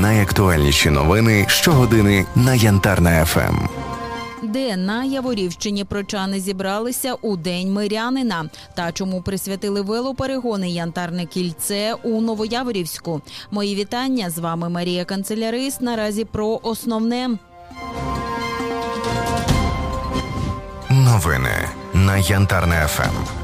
Найактуальніші новини щогодини на Янтарна ФМ. Де на Яворівщині прочани зібралися у день мирянина та чому присвятили велоперегони Янтарне кільце у Новояворівську. Мої вітання з вами Марія Канцелярис. Наразі про основне. Новини на Янтарна ФМ.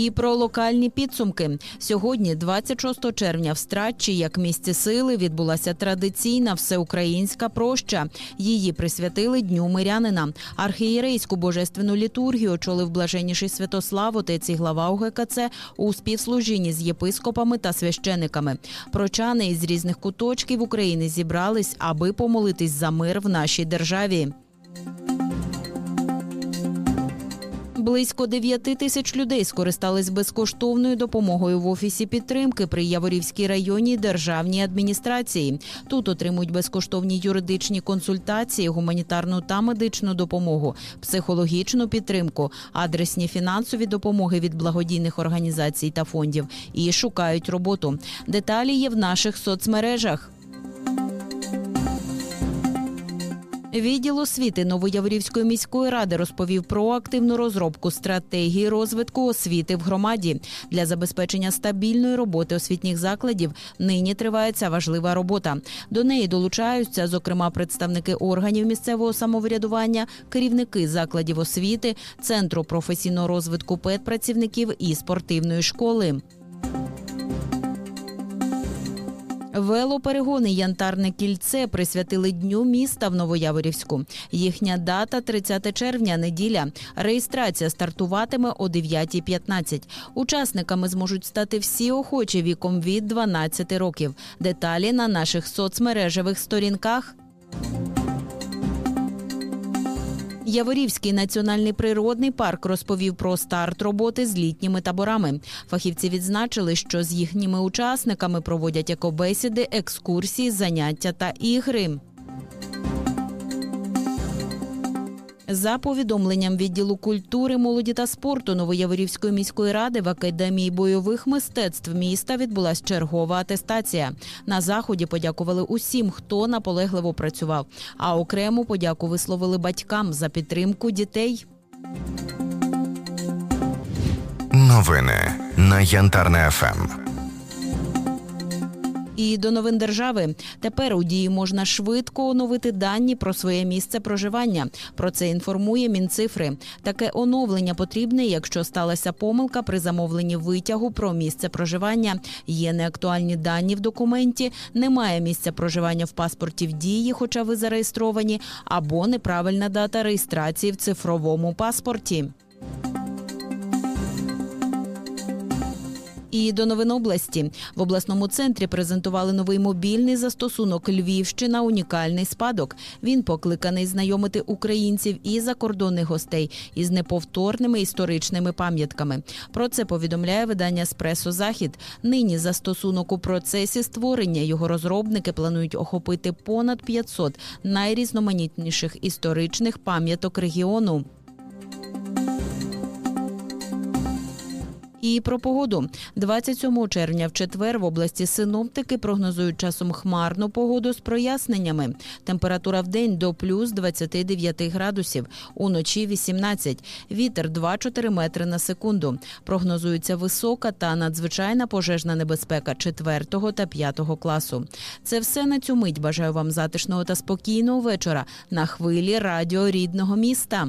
І про локальні підсумки сьогодні, 26 червня, в Стратчі, як місці сили, відбулася традиційна всеукраїнська проща. Її присвятили Дню мирянина. Архієрейську божественну літургію очолив блаженніший Святослав, отець і глава УГКЦ у співслужінні з єпископами та священиками. Прочани із різних куточків України зібрались, аби помолитись за мир в нашій державі. Близько 9 тисяч людей скористались безкоштовною допомогою в офісі підтримки при Яворівській районній державній адміністрації. Тут отримують безкоштовні юридичні консультації, гуманітарну та медичну допомогу, психологічну підтримку, адресні фінансові допомоги від благодійних організацій та фондів і шукають роботу. Деталі є в наших соцмережах. Відділ освіти Новояворівської міської ради розповів про активну розробку стратегії розвитку освіти в громаді для забезпечення стабільної роботи освітніх закладів. Нині триває ця важлива робота. До неї долучаються, зокрема, представники органів місцевого самоврядування, керівники закладів освіти, центру професійного розвитку педпрацівників і спортивної школи. Велоперегони Янтарне кільце присвятили дню міста в Новояворівську. Їхня дата 30 червня, неділя. Реєстрація стартуватиме о 9.15. Учасниками зможуть стати всі охочі віком від 12 років. Деталі на наших соцмережевих сторінках. Яворівський національний природний парк розповів про старт роботи з літніми таборами. Фахівці відзначили, що з їхніми учасниками проводять екобесіди, екскурсії, заняття та ігри. За повідомленням відділу культури, молоді та спорту Новояворівської міської ради в академії бойових мистецтв міста відбулась чергова атестація. На заході подякували усім, хто наполегливо працював. А окрему подяку висловили батькам за підтримку дітей. Новини на Янтарна ФМ. І до новин держави тепер у дії можна швидко оновити дані про своє місце проживання. Про це інформує Мінцифри. Таке оновлення потрібне, якщо сталася помилка при замовленні витягу про місце проживання. Є неактуальні дані в документі, немає місця проживання в паспорті в дії, хоча ви зареєстровані, або неправильна дата реєстрації в цифровому паспорті. І до новин області в обласному центрі презентували новий мобільний застосунок Львівщина. Унікальний спадок. Він покликаний знайомити українців і закордонних гостей із неповторними історичними пам'ятками. Про це повідомляє видання Спресо Захід. Нині застосунок у процесі створення його розробники планують охопити понад 500 найрізноманітніших історичних пам'яток регіону. І про погоду 27 червня в четвер в області синоптики прогнозують часом хмарну погоду з проясненнями. Температура в день до плюс 29 градусів, уночі 18. Вітер 2-4 метри на секунду. Прогнозується висока та надзвичайна пожежна небезпека 4 та 5 класу. Це все на цю мить. Бажаю вам затишного та спокійного вечора на хвилі радіо рідного міста.